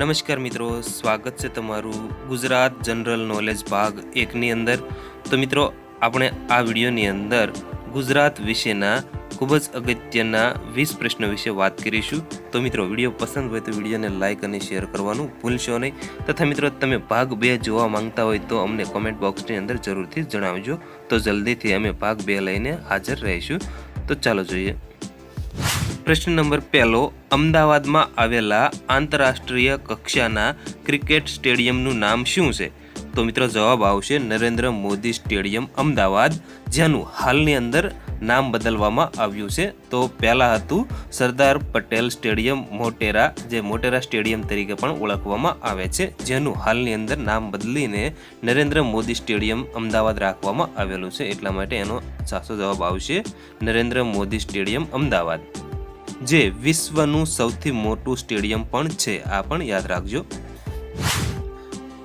નમસ્કાર મિત્રો, સ્વાગત છે તમારું ગુજરાત જનરલ નોલેજ ભાગ એકની અંદર. તો મિત્રો, આપણે આ વિડીયોની અંદર ગુજરાત વિશેના ખૂબ જ અગત્યના વીસ પ્રશ્નો વિશે વાત કરીશું. તો મિત્રો, વીડિયો પસંદ હોય તો વિડીયોને લાઇક અને શેર કરવાનું ભૂલશો નહીં. તથા મિત્રો, તમે ભાગ બે જોવા માંગતા હોય તો અમને કોમેન્ટ બોક્સની અંદર જરૂરથી જણાવજો. તો જલ્દીથી અમે ભાગ બે લઈને હાજર રહીશું. તો ચાલો જોઈએ. પ્રશ્ન નંબર પહેલો, અમદાવાદમાં આવેલા આંતરરાષ્ટ્રીય કક્ષાના ક્રિકેટ સ્ટેડિયમનું નામ શું છે? તો મિત્રો જવાબ આવશે નરેન્દ્ર મોદી સ્ટેડિયમ, અમદાવાદ. જેનું હાલની અંદર નામ બદલવામાં આવ્યું છે. તો પહેલાં હતું સરદાર પટેલ સ્ટેડિયમ, મોટેરા, જે મોટેરા સ્ટેડિયમ તરીકે પણ ઓળખવામાં આવે છે. જેનું હાલની અંદર નામ બદલીને નરેન્દ્ર મોદી સ્ટેડિયમ, અમદાવાદ રાખવામાં આવેલું છે. એટલા માટે એનો સાચો જવાબ આવશે નરેન્દ્ર મોદી સ્ટેડિયમ, અમદાવાદ. જે વિશ્વનું સૌથી મોટું સ્ટેડિયમ પણ છે. આ પણ યાદ રાખજો.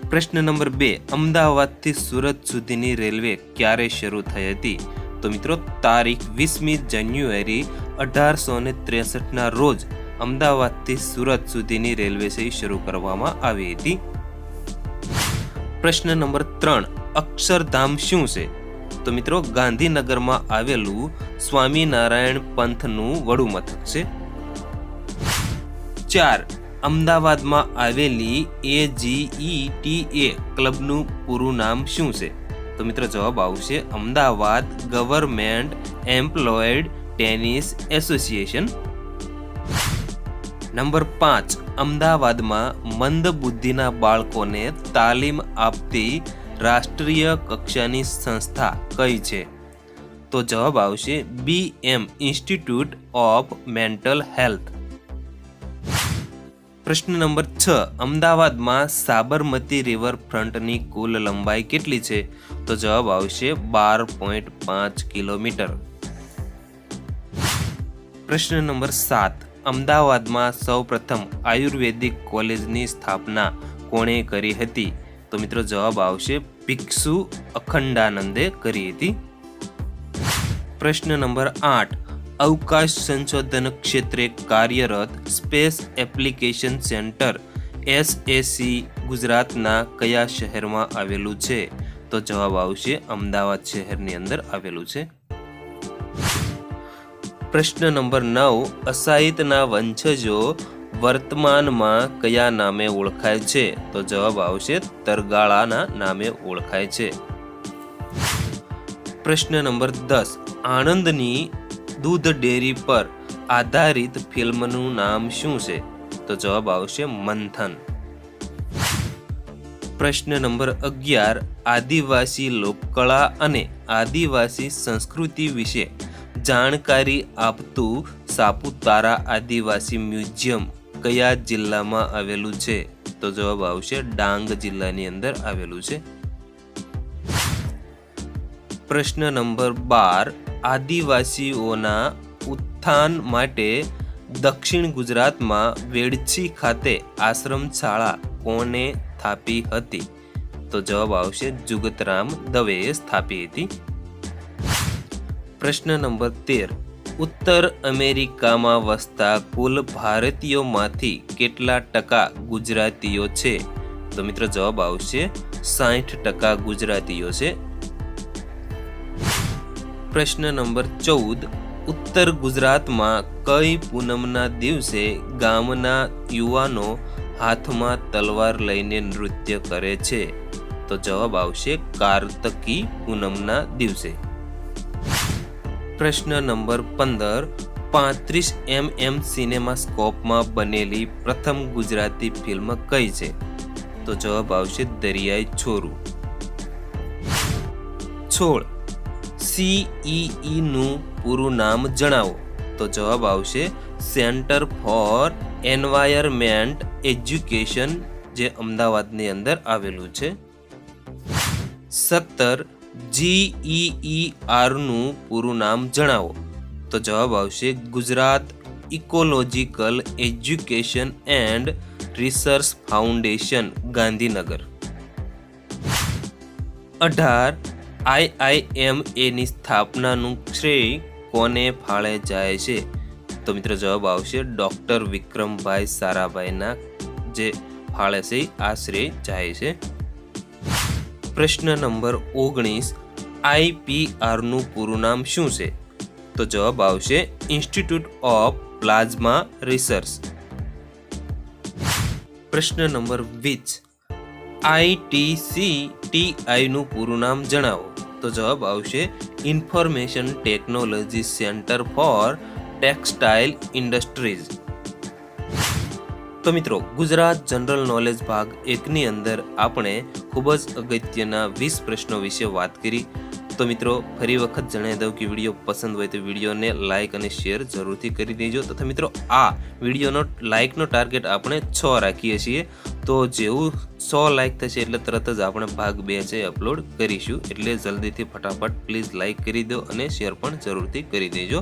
પ્રશ્ન નંબર બે, અમદાવાદથી સુરત સુધીની રેલવે ક્યારે શરૂ થઈ હતી? તો મિત્રો, તારીખ વીસમી જાન્યુઆરી અઢારસો ને ત્રેસઠના રોજ અમદાવાદથી સુરત સુધીની રેલવે સેવા શરૂ કરવામાં આવી હતી. પ્રશ્ન નંબર ત્રણ, અક્ષરધામ શું છે? તો મિત્રો, ગાંધીનગરમાં આવેલું સ્વામિનારાયણ પંથનું વડું મથક છે. ચાર, અમદાવાદમાં આવેલી એ ટી એ ક્લબનું પૂરું નામ શું છે? તો મિત્રો જવાબ આવશે Ahmedabad government employed tennis association. Number પાંચ, અમદાવાદમાં મંદ બુદ્ધિના બાળકોને તાલીમ આપતી રાષ્ટ્રીય કક્ષાની સંસ્થા કઈ છે? તો જવાબ આવશે B M institute of mental health પ્રશ્ન નંબર છ, અમદાવાદમાં સાબરમતી રિવરફ્રન્ટની કુલ લંબાઈ કેટલી છે? તો જવાબ આવશે બાર પોઈન્ટ પાંચ કિલોમીટર. પ્રશ્ન નંબર સાત, અમદાવાદમાં સૌપ્રથમ આયુર્વેદિક કોલેજની સ્થાપના કોણે કરી હતી? તો મિત્રો જવાબ આવશે ભિક્ષુ અખંડાનંદે કરી હતી. પ્રશ્ન નંબર આઠ. અવકાશ સંશોધન ક્ષેત્રે કાર્યરત સ્પેસ એપ્લિકેશન સેન્ટર એસએસી ગુજરાતના કયા શહેરમાં આવેલું છે? તો જવાબ આવશે અમદાવાદ શહેરની અંદર આવેલું છે. પ્રશ્ન નંબર નવ. અસાહિતના વંશજો વર્તમાનમાં કયા નામે ઓળખાય છે? તો જવાબ આવશે તરગાળાના નામે ઓળખાય છે. પ્રશ્ન નંબર દસ. આણંદની દૂધ ડેરી પર આધારિત ફિલ્મનું નામ શું છે? તો જવાબ આવશે મંથન. પ્રશ્ન નંબર અગિયાર, આદિવાસી લોકકળા અને આદિવાસી સંસ્કૃતિ વિશે જાણકારી આપતું સાપુતારા આદિવાસી મ્યુઝિયમ કયા જિલ્લામાં આવેલું છે? તો જવાબ આવશે ડાંગ જિલ્લાની અંદર આવેલું છે. પ્રશ્ન નંબર બાર આદિવાસીઓના ઉત્થાન માટે દક્ષિણ ગુજરાતમાં વેડછી ખાતે આશ્રમ શાળા કોને સ્થાપી હતી? તો જવાબ આવશે જુગતરામ દવેએ સ્થાપી હતી. પ્રશ્ન નંબર તેર. ઉત્તર અમેરિકામાં વસતા કુલ ભારતીયોમાંથી કેટલા ટકા ગુજરાતીઓ છે? તો મિત્રો જવાબ આવશે સાઠ ટકા ગુજરાતીઓ છે. પ્રશ્ન નંબર ચૌદ, ઉત્તર ગુજરાતમાં કઈ પૂનમના દિવસે ગામના યુવાનો હાથમાં તલવાર લઈને નૃત્ય કરે છે? તો જવાબ આવશે કાર્તકી પૂનમના દિવસે. પ્રશ્ન નંબર પંદર, પાંત્રીસ એમ એમ સિનેમા સ્કોપમાં બનેલી પ્રથમ ગુજરાતી ફિલ્મ કઈ છે? તો જવાબ આવશે દરિયાઈ છોરું. છોડ. સીઈઈ નું પૂરું નામ જણાવો. તો જવાબ આવશે સેન્ટર ફોર એન્વાયરમેન્ટ એજ્યુકેશન, જે અમદાવાદની અંદર આવેલું છે. સત્તર જીઈઈ આરનું પૂરું નામ જણાવો. તો જવાબ આવશે Gujarat ecological education and research foundation, Gandhinagar. અઢાર આઈઆઈએમ એની સ્થાપનાનું શ્રેય કોને ફાળે જાય છે? તો મિત્રો જવાબ આવશે ડૉક્ટર વિક્રમભાઈ સારાભાઈના, જે ફાળે છે, આ શ્રેય જાય છે. પ્રશ્ન નંબર ઓગણીસ આઈપીઆરનું પૂરું નામ શું છે? તો જવાબ આવશે ઇન્સ્ટિટ્યૂટ ઓફ પ્લાઝમા રિસર્ચ. પ્રશ્ન નંબર વીસ આઈટીસી ટીઆઈનું પૂરું નામ જણાવો. તો જવાબ આવશે information technology centre for textile industries તો મિત્રો, ગુજરાત જનરલ નોલેજ ભાગ એકની અંદર આપણે ખૂબ જ અગત્યના વીસ પ્રશ્નો વિશે વાત કરી. તો મિત્રો, ફરી વખત જણાવી દઉં કે વીડિયો પસંદ હોય તો વિડીયોને લાઇક અને શેર જરૂરથી કરી દેજો. તથા મિત્રો, આ વિડીયોનો લાઇકનો ટાર્ગેટ આપણે છ રાખીએ છીએ. તો જેવું સો લાઇક થશે એટલે તરત જ આપણે ભાગ બે છે અપલોડ કરીશું. એટલે જલ્દીથી ફટાફટ પ્લીઝ લાઇક કરી દો અને શેર પણ જરૂરથી કરી દેજો.